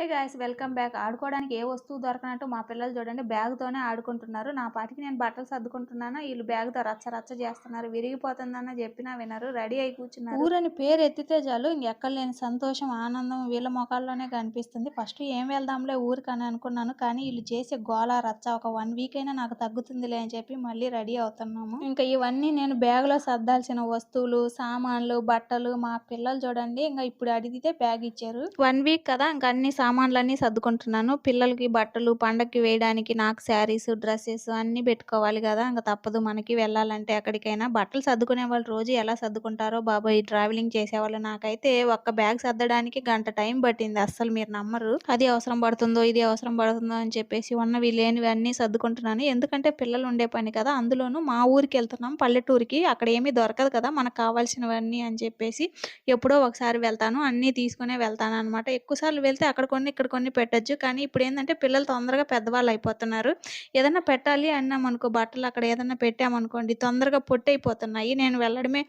Hey guys welcome back ఆడుకోవడానికి ఏ వస్తువు దొరకనట్టు మా పిల్లలు చూడండి బ్యాగ్తోనే ఆడుకుంటున్నారు. నా పాటికి నేను బట్టలు సర్దుకుంటున్నాను? వీళ్ళు బ్యాగ్తో రచ్చ రచ్చ చేస్తున్నారు. విరిగిపోతుందన్న చెప్పినా వినరు. రెడీ అయి కూర్చున్నారు. ఊరని పేరు ఎత్తితే చాలు. ఇంకెక్కడ లేని సంతోషం ఆనందం వీళ్ళ మొఖాల్లోనే కనిపిస్తుంది. ఫస్ట్ ఏం వెళ్దాంలే ఊరికని అనుకున్నాను. కానీ వీళ్ళు చేసే గోల రచ్చ ఒక వన్ వీక్ అయినా నాకు తగ్గుతుందిలే అని చెప్పి మళ్ళీ రెడీ అవుతున్నాము. ఇంకా ఇవన్నీ నేను బ్యాగ్లో సర్దాల్సిన వస్తువులు సామాన్లు బట్టలు మా పిల్లలు చూడండి. ఇంకా ఇప్పుడు అడిగితే బ్యాగ్ ఇచ్చారు. వన్ వీక్ కదా ఇంకా అన్ని సామాన్లన్నీ సర్దుకుంటున్నాను. పిల్లలకి బట్టలు పండక్కి వేయడానికి నాకు శారీస్ డ్రెస్సెస్ అన్నీ పెట్టుకోవాలి కదా. ఇంకా తప్పదు మనకి వెళ్ళాలంటే ఎక్కడికైనా. బట్టలు సర్దుకునే వాళ్ళు రోజు ఎలా సర్దుకుంటారో బాబాయ్ ట్రావెలింగ్ చేసేవాళ్ళు నాకైతే ఒక్క బ్యాగ్ సర్దడానికి గంట టైం పట్టింది. అస్సలు మీరు నమ్మరు. అది అవసరం పడుతుందో ఇది అవసరం పడుతుందో అని చెప్పేసి ఉన్నవి లేనివి అన్నీ సర్దుకుంటున్నాను. ఎందుకంటే పిల్లలు ఉండే పని కదా. అందులోనూ మా ఊరికి వెళ్తున్నాం. పల్లెటూరికి. అక్కడ ఏమీ దొరకదు కదా. మనకు కావాల్సినవన్నీ అని చెప్పేసి ఎప్పుడో ఒకసారి వెళ్తాను. అన్నీ తీసుకునే వెళ్తాను అనమాట ఎక్కువసార్లు వెళ్తే అక్కడ కొన్ని ఇక్కడ కొన్ని పెట్టొచ్చు. కానీ ఇప్పుడు ఏంటంటే పిల్లలు తొందరగా పెద్దవాళ్ళు అయిపోతున్నారు. ఏదైనా పెట్టాలి అన్నాం అనుకో బట్టలు అక్కడ ఏదైనా పెట్టామనుకోండి తొందరగా పొట్టయిపోతున్నాయి. నేను వెళ్ళడమే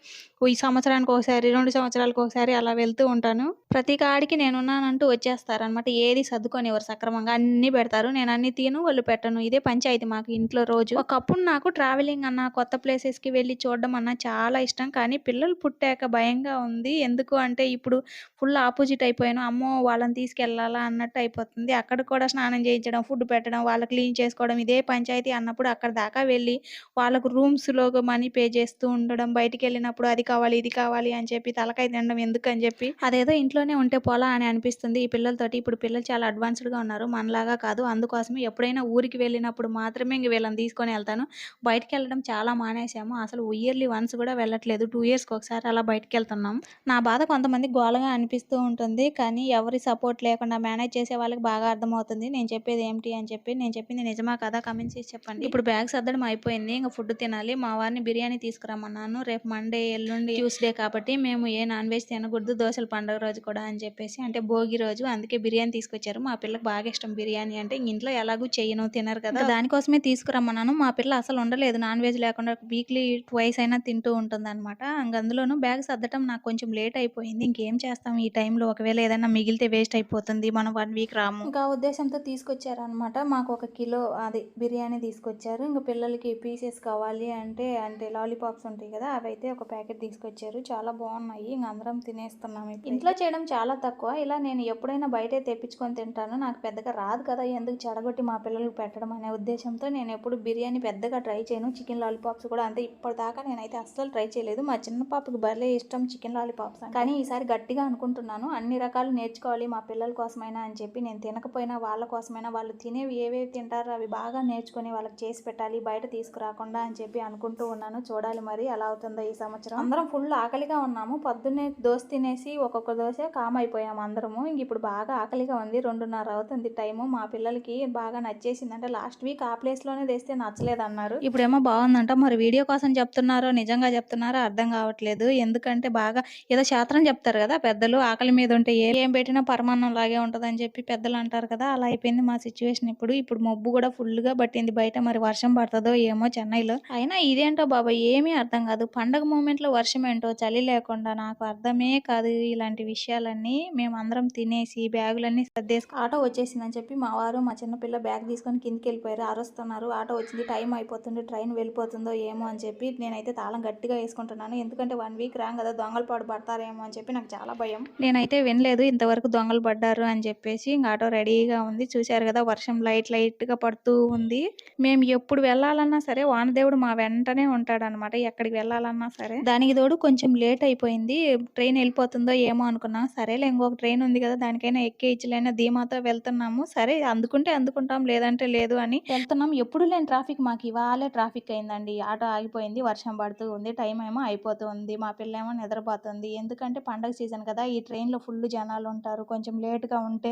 ఈ సంవత్సరానికి ఒకసారి రెండు సంవత్సరాలకు ఒకసారి అలా వెళ్తూ ఉంటాను. ప్రతి కాడికి నేనున్నానంటూ వచ్చేస్తారు అనమాట ఏది సర్దుకొనివ్వరు సక్రమంగా. అన్ని పెడతారు. నేను అన్ని తీను వాళ్ళు పెట్టను. ఇదే పంచాయతీ మాకు ఇంట్లో రోజు. ఒకప్పుడు నాకు ట్రావెలింగ్ అన్న కొత్త ప్లేసెస్కి వెళ్ళి చూడడం అన్న చాలా ఇష్టం. కానీ పిల్లలు పుట్టాక భయంగా ఉంది. ఎందుకు అంటే ఇప్పుడు ఫుల్ ఆపోజిట్ అయిపోయాను. అమ్మో వాళ్ళని తీసుకెళ్ళాలా అన్నట్టు అయిపోతుంది. అక్కడ కూడా స్నానం చేయించడం ఫుడ్ పెట్టడం వాళ్ళకి క్లీన్ చేసుకోవడం ఇదే పంచాయతీ అన్నప్పుడు అక్కడ దాకా వెళ్ళి వాళ్ళకు రూమ్స్లో మనీ పే చేస్తూ ఉండడం బయటికి వెళ్ళినప్పుడు అది కావాలి ఇది కావాలి అని చెప్పి తలకాయ తినడం ఎందుకు అని చెప్పి అదేదో ఇంట్లోనే ఉంటే పోలా అని అనిపిస్తుంది. ఈ పిల్లలతోటి ఇప్పుడు పిల్లలు చాలా అడ్వాన్స్డ్గా ఉన్నారు. మనలాగా కాదు. అందుకోసమే ఎప్పుడైనా ఊరికి వెళ్ళినప్పుడు మాత్రమే ఇంక వీళ్ళని తీసుకొని వెళ్తాను. బయటికి వెళ్ళడం చాలా మానేసాము అసలు ఇయర్లీ వన్స్ కూడా వెళ్ళట్లేదు. టూ ఇయర్స్కి ఒకసారి అలా బయటికి వెళ్తున్నాం. నా బాధ కొంతమంది గోలగా అనిపిస్తూ ఉంటుంది. కానీ ఎవరి సపోర్ట్ లేకుండా మేనేజ్ చేసే వాళ్ళకి బాగా అర్థమవుతుంది. నేను చెప్పేది ఏంటి అని చెప్పి నేను చెప్పింది నిజమా కదా కమెంట్స్ చేసి చెప్పండి. ఇప్పుడు బ్యాగ్ సర్దడం అయిపోయింది. ఇంకా ఫుడ్ తినాలి. మా వారిని బిర్యానీ తీసుకురమ్మన్నాను. రేపు మండే ఎల్లుండి ట్యూస్డే కాబట్టి మేము ఏ నాన్ వెజ్ తినకూడదు. దోశల పండుగ రోజు కూడా అని చెప్పేసి అంటే భోగి రోజు అందుకే బిర్యానీ తీసుకొచ్చారు. మా పిల్లకి బాగా ఇష్టం బిర్యానీ అంటే ఇంట్లో ఎలాగూ చెయ్యను తినరు కదా. దానికోసమే తీసుకురమ్మన్నాను. మా పిల్ల అసలు ఉండలేదు. నాన్ వెజ్ లేకుండా వీక్లీ ట్వైస్ అయినా తింటూ ఉంటుంది అనమాట అందులోనూ బ్యాగ్ సర్దటం నాకు కొంచెం లేట్ అయిపోయింది. ఇంకేం చేస్తాం? ఈ టైంలో ఒకవేళ ఏదైనా మిగిలితే వేస్ట్ అయిపోతుంది. మనం వన్ వీక్ రాము. ఇంకా ఉద్దేశంతో తీసుకొచ్చారనమాట మాకు ఒక కిలో అది బిర్యానీ తీసుకొచ్చారు. ఇంకా పిల్లలకి పీసెస్ కావాలి అంటే అంటే లాలీపాప్స్ ఉంటాయి కదా అవి అయితే ఒక ప్యాకెట్ తీసుకొచ్చారు. చాలా బాగున్నాయి. ఇంక అందరం తినేస్తున్నాం. ఇంట్లో చేయడం చాలా తక్కువ. ఇలా నేను ఎప్పుడైనా బయటే తెప్పించుకొని తింటాను. నాకు పెద్దగా రాదు కదా ఎందుకు చెడగొట్టి మా పిల్లలకు పెట్టడం అనే ఉద్దేశంతో నేను ఎప్పుడు బిర్యానీ పెద్దగా ట్రై చేయను. చికెన్ లాలీపాప్స్ కూడా అంతే. ఇప్పటిదాకా నేనైతే అస్సలు ట్రై చేయలేదు. మా చిన్న పాపకి భలే ఇష్టం చికెన్ లాలీపాప్స్ కానీ ఈసారి గట్టిగా అనుకుంటున్నాను. అన్ని రకాలు నేర్చుకోవాలి మా పిల్లల కోసమైనా అని చెప్పి నేను తినకపోయినా వాళ్ళ కోసమైనా వాళ్ళు తినేవి ఏవేవి తింటారో అవి బాగా నేర్చుకొని వాళ్ళకి చేసి పెట్టాలి బయట తీసుకురాకుండా అని చెప్పి అనుకుంటూ ఉన్నాను. చూడాలి మరి ఎలా అవుతుందో ఈ సంవత్సరం. అందరం ఫుల్ ఆకలిగా ఉన్నాము. పొద్దున్నే దోశ తినేసి ఒక్కొక్క దోశ కామ్ అయిపోయాము అందరము. ఇంక ఇప్పుడు బాగా ఆకలిగా ఉంది. రెండున్నర అవుతుంది టైము. మా పిల్లలకి బాగా నచ్చేసింది అంటే లాస్ట్ వీక్ ఆ ప్లేస్లోనే తెస్తే నచ్చలేదు అన్నారు ఇప్పుడేమో బాగుందంట. మరి వీడియో కోసం చెప్తున్నారో నిజంగా చెప్తున్నారో అర్థం కావట్లేదు. ఎందుకంటే బాగా ఏదో శాస్త్రం చెప్తారు కదా పెద్దలు ఆకలి మీద ఉంటే ఏం పెట్టినా పరమాన్నం లాగే ఉంటుందని చెప్పి పెద్దలు అంటారు కదా అలా అయిపోయింది మా సిచ్యువేషన్ ఇప్పుడు. ఇప్పుడు మబ్బు కూడా ఫుల్గా పట్టింది బయట. మరి వర్షం పడుతుందో ఏమో చెన్నైలో. అయినా ఇదేంటో బాబా ఏమీ అర్థం కాదు. పండగ మూమెంట్లో వర్షం ఏంటో చలి లేకుండా నాకు అర్థమే కాదు ఇలాంటి విషయాలన్నీ. మేము అందరం తినేసి బ్యాగులన్నీ సర్దేసుకు ఆటో వచ్చేసిందని చెప్పి మా వారు మా చిన్నపిల్ల బ్యాగ్ తీసుకొని కిందికి వెళ్ళిపోయారు. అరుస్తున్నారు. ఆటో వచ్చింది. టైం అయిపోతుంది. ట్రైన్ వెళ్ళిపోతుందో ఏమో అని చెప్పి నేనైతే తాళం గట్టిగా వేసుకుంటున్నాను. ఎందుకంటే వన్ వీక్ రాం కదా దొంగలు పాడు పడతారేమో అని చెప్పి నాకు చాలా భయం. నేనైతే వినలేదు ఇంతవరకు దొంగలు పడ్డారు అని చెప్పేసి ఇంకా ఆటో రెడీగా ఉంది. చూశారు కదా వర్షం లైట్ లైట్గా పడుతూ ఉంది. మేము ఎప్పుడు వెళ్ళాలన్నా సరే వానదేవుడు మా వెంటనే ఉంటాడు అనమాట ఎక్కడికి వెళ్ళాలన్నా సరే. దానికి తోడు కొంచెం లేట్ అయిపోయింది. ట్రైన్ వెళ్ళిపోతుందో ఏమో అనుకున్నా. సరేలే ఇంకొక ట్రైన్ ఉంది కదా దానికైనా ఎక్కేయచ్చులైనా ధీమాతో వెళ్తున్నాము. సరే అందుకుంటే అందుకుంటాం లేదంటే లేదు అని వెళ్తున్నాం. ఎప్పుడు లేని ట్రాఫిక్ మాకు ఇవాళే ట్రాఫిక్ అయిందండి. ఆటో ఆగిపోయింది వర్షం పడుతూ ఉంది టైం ఏమో అయిపోతుంది మా పిల్ల ఏమో నిద్రపోతుంది. ఎందుకంటే పండగ సీజన్ కదా ఈ ట్రైన్లో ఫుల్ జనాలు ఉంటారు. కొంచెం లేట్గా ఉంటే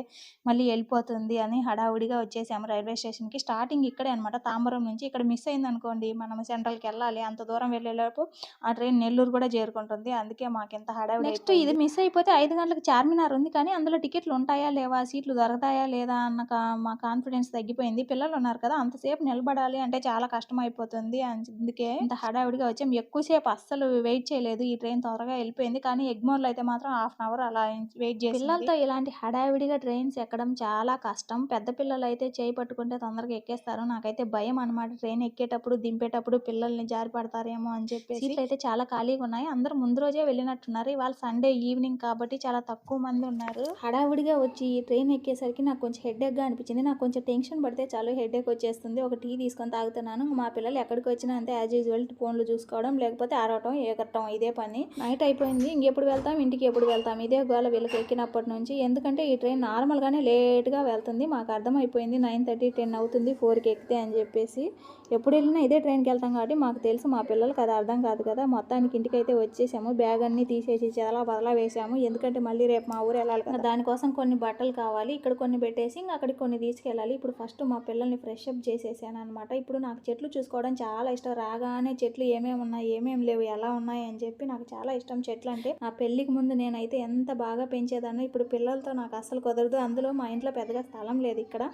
మళ్ళీ వెళ్ళిపోతుంది అని హడావుడిగా వచ్చేసాము రైల్వే స్టేషన్కి. స్టార్టింగ్ ఇక్కడే అనమాట తాంబరం నుంచి. ఇక్కడ మిస్ అయింది అనుకోండి మనం సెంట్రల్కి వెళ్ళాలి. అంత దూరం వెళ్ళేలోపు ఆ ట్రైన్ నెల్లూరు కూడా చేరుకుంటుంది. అందుకే మాకు ఎంత హడావుడి నెక్స్ట్ ఇది మిస్ అయిపోతే ఐదు గంటలకు చార్మినార్ ఉంది కానీ అందులో టికెట్లు ఉంటాయా లేవా సీట్లు దొరకతాయా లేదా అన్న మా కాన్ఫిడెన్స్ తగ్గిపోయింది. పిల్లలు ఉన్నారు కదా అంతసేపు నిలబడాలి అంటే చాలా కష్టం అయిపోతుంది అందుకే ఇంత హడావుడిగా వచ్చాం ఎక్కువసేపు అస్సలు వెయిట్ చేయలేదు. ఈ ట్రైన్ త్వరగా వెళ్ళిపోయింది. కానీ ఎగ్మోర్లో అయితే మాత్రం హాఫ్ అన్ అవర్ అలా వెయిట్ చేసి పిల్లలతో ఇలాంటి హడావిడిగా మెల్లిగా ట్రైన్స్ ఎక్కడం చాలా కష్టం. పెద్ద పిల్లలు అయితే చేయి పట్టుకుంటే తొందరగా ఎక్కేస్తారు. నాకైతే భయం అనమాట ట్రైన్ ఎక్కేటప్పుడు దింపేటప్పుడు పిల్లల్ని జారి పడతారేమో అని చెప్పేసి. సీట్లు అయితే చాలా ఖాళీగా ఉన్నాయి. అందరు ముందు రోజే వెళ్ళినట్టున్నారు. ఇవాళ సండే ఈవినింగ్ కాబట్టి చాలా తక్కువ మంది ఉన్నారు. హడావుడిగా వచ్చి ఈ ట్రైన్ ఎక్కేసరికి నాకు కొంచెం హెడ్ఏక్గా అనిపించింది. నాకు కొంచెం టెన్షన్ పడితే చాలు హెడ్ఏక్ వచ్చేస్తుంది. ఒక టీ తీసుకొని తాగుతున్నాను. మా పిల్లలు ఎక్కడికి వచ్చినా అంతే యాజ్ యూజువల్ ఫోన్లు చూసుకోవడం లేకపోతే ఆడటం ఏకట్టం ఇదే పని. నైట్ అయిపోయింది. ఇంకెప్పుడు వెళ్తాం? ఇంటికి ఎప్పుడు వెళ్తాం? ఇదే గోల వీళ్ళకి ఎక్కినప్పటి నుంచి. ఎందుకంటే ఈ ట్రైన్ నార్మల్గానే లేట్గా వెళ్తుంది. మాకు అర్థమైపోయింది. నైన్ థర్టీ టెన్ అవుతుంది. ఫోర్కి ఎక్కితే అని చెప్పేసి ఎప్పుడు వెళ్ళినా ఇదే ట్రైన్కి వెళ్తాం కాబట్టి మాకు తెలుసు మా పిల్లలకి అది అర్థం కాదు కదా. మొత్తానికి ఇంటికి అయితే వచ్చేసాము. బ్యాగ్ అన్ని తీసేసి చెదలా బదలా వేసాము. ఎందుకంటే మళ్ళీ రేపు మా ఊరు వెళ్ళాలి కదా. దానికోసం కొన్ని బట్టలు కావాలి. ఇక్కడ కొన్ని పెట్టేసి ఇంకా అక్కడికి కొన్ని తీసుకెళ్ళాలి. ఇప్పుడు ఫస్ట్ మా పిల్లల్ని ఫ్రెష్ అప్ చేసేసాను అనమాట ఇప్పుడు నాకు చెట్లు చూసుకోవడం చాలా ఇష్టం. రాగానే చెట్లు ఏమేమి ఉన్నాయి ఏమేమి లేవు ఎలా ఉన్నాయి అని చెప్పి నాకు చాలా ఇష్టం. చెట్లు అంటే నా పెళ్ళికి ముందు నేనైతే ఎంత బాగా పెంచేదానో ఇప్పుడు పిల్లలతో నాకు అసలు అసలు కుదరదు. అందులో మా ఇంట్లో పెద్దగా స్థలం లేదు ఇక్కడ.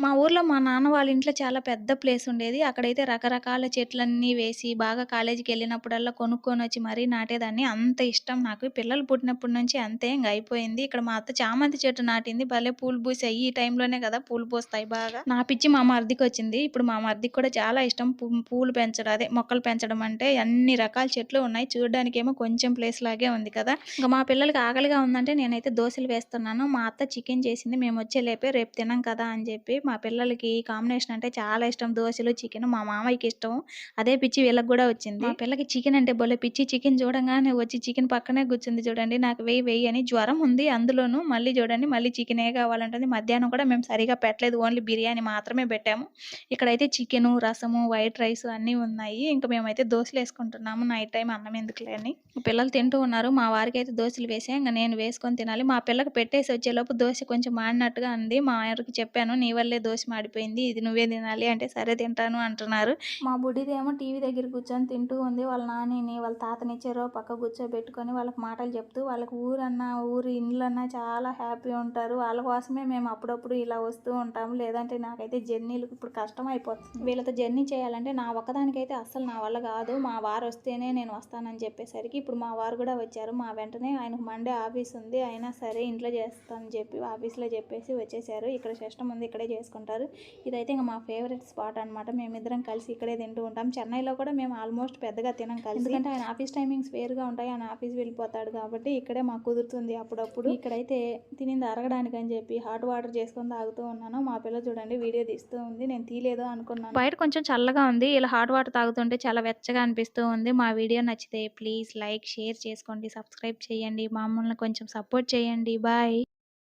మా ఊర్లో మా నాన్న వాళ్ళ ఇంట్లో చాలా పెద్ద ప్లేస్ ఉండేది. అక్కడైతే రకరకాల చెట్లన్నీ వేసి బాగా కాలేజీకి వెళ్ళినప్పుడల్లా కొనుక్కొని వచ్చి మరీ నాటేదాన్ని. అంత ఇష్టం నాకు. పిల్లలు పుట్టినప్పటి నుంచి అంతే ఇంకా అయిపోయింది. ఇక్కడ మా అత్త చామంతి చెట్టు నాటింది. భలే పూలు పూసాయి. ఈ టైంలోనే కదా పూలు పూస్తాయి బాగా. నా పిచ్చి మా మర్దికి వచ్చింది. ఇప్పుడు మా మర్దికి కూడా చాలా ఇష్టం పూ- పూలు పెంచడం. అదే మొక్కలు పెంచడం అంటే అన్ని రకాల చెట్లు ఉన్నాయి. చూడడానికి ఏమో కొంచెం ప్లేస్ లాగే ఉంది కదా. ఇంకా మా పిల్లలకి ఆకలిగా ఉందంటే నేనైతే దోశలు వేస్తున్నాను. మా అత్త చికెన్ చేసింది. మేము వచ్చే లేపే రేపు తినాం కదా అని చెప్పి మా పిల్లలకి ఈ కాంబినేషన్ అంటే చాలా ఇష్టం. దోశలు చికెన్ మా మామయ్యకి ఇష్టం. అదే పిచ్చి వీళ్ళకి కూడా వచ్చింది. మా పిల్లకి చికెన్ అంటే బోలే పిచ్చి చికెన్ చూడంగానే వచ్చి చికెన్ పక్కనే కూర్చుంది చూడండి. నాకు వెయ్యి వెయ్యి అని జ్వరం ఉంది అందులోనూ. మళ్ళీ చూడండి మళ్ళీ చికెనే కావాలంటుంది. మధ్యాహ్నం కూడా మేము సరిగా పెట్టలేదు. ఓన్లీ బిర్యానీ మాత్రమే పెట్టాము. ఇక్కడైతే చికెన్ రసము వైట్ రైస్ అన్నీ ఉన్నాయి. ఇంకా మేమైతే దోశలు వేసుకుంటున్నాము. నైట్ టైం అన్నం ఎందుకులే అని పిల్లలు తింటూ ఉన్నారు. మా వారికి అయితే దోశలు వేసా ఇంకా నేను వేసుకొని తినాలి. మా పిల్లకి పెట్టేసి వచ్చేలోపు దోశ కొంచెం మాడినట్టుగా ఉంది మా ఆయనకి చెప్పాను నీ వల్లే దోశ మాడిపోయింది ఇది నువ్వే తినాలి అంటే సరే తింటాను అంటున్నారు. మా బుడ్డిదేమో టీవీ దగ్గర కూర్చొని తింటూ ఉంది. వాళ్ళ నానిని వాళ్ళ తాతని చెరో పక్క కూర్చోబెట్టుకొని వాళ్ళకి మాటలు చెప్తూ వాళ్ళకి ఊరన్నా ఊరు ఇండ్లన్నా చాలా హ్యాపీ ఉంటారు. వాళ్ళ కోసమే మేము అప్పుడప్పుడు ఇలా వస్తూ ఉంటాము. లేదంటే నాకైతే జర్నీలు ఇప్పుడు కష్టం అయిపోతుంది వీళ్ళతో జర్నీ చేయాలంటే నా ఒక్కదానికైతే అస్సలు నా వల్ల కాదు. మా వారు వస్తేనే నేను వస్తానని చెప్పేసరికి ఇప్పుడు మా వారు కూడా వచ్చారు. మా వెంటనే ఆయనకు మండే ఆఫీస్ ఉంది. అయినా సరే ఇంట్లో చేస్తానని చెప్పి ఆఫీస్లో చెప్పేసి వచ్చేసారు. ఇక్కడ సిస్టమ్ ఉంది ఇక్కడే చేసుకుంటారు. ఇదైతే ఇంకా మా ఫేవరెట్ స్పాట్ అనమాట మేమిద్దరం కలిసి ఇక్కడే తింటూ ఉంటాం. చెన్నైలో కూడా మేము ఆల్మోస్ట్ పెద్దగా తినం కలిసి. ఎందుకంటే ఆయన ఆఫీస్ టైమింగ్స్ వేరుగా ఉంటాయి. ఆయన ఆఫీస్ వెళ్ళిపోతాడు కాబట్టి ఇక్కడే మాకు కుదురుతుంది అప్పుడప్పుడు. ఇక్కడైతే తినింది అరగడానికి అని చెప్పి హాట్ వాటర్ చేసుకొని తాగుతూ ఉన్నాను. మా పిల్ల చూడండి వీడియో తీస్తూ ఉంది. నేను తీయలేదు అనుకున్నాను. బయట కొంచెం చల్లగా ఉంది. ఇలా హాట్ వాటర్ తాగుతుంటే చాలా వెచ్చగా అనిపిస్తూ ఉంది. మా వీడియో నచ్చితే ప్లీజ్ లైక్ షేర్ చేసుకోండి. సబ్స్క్రైబ్ చేయండి. మమ్మల్ని కొంచెం సపోర్ట్ చేయండి. బాయ్.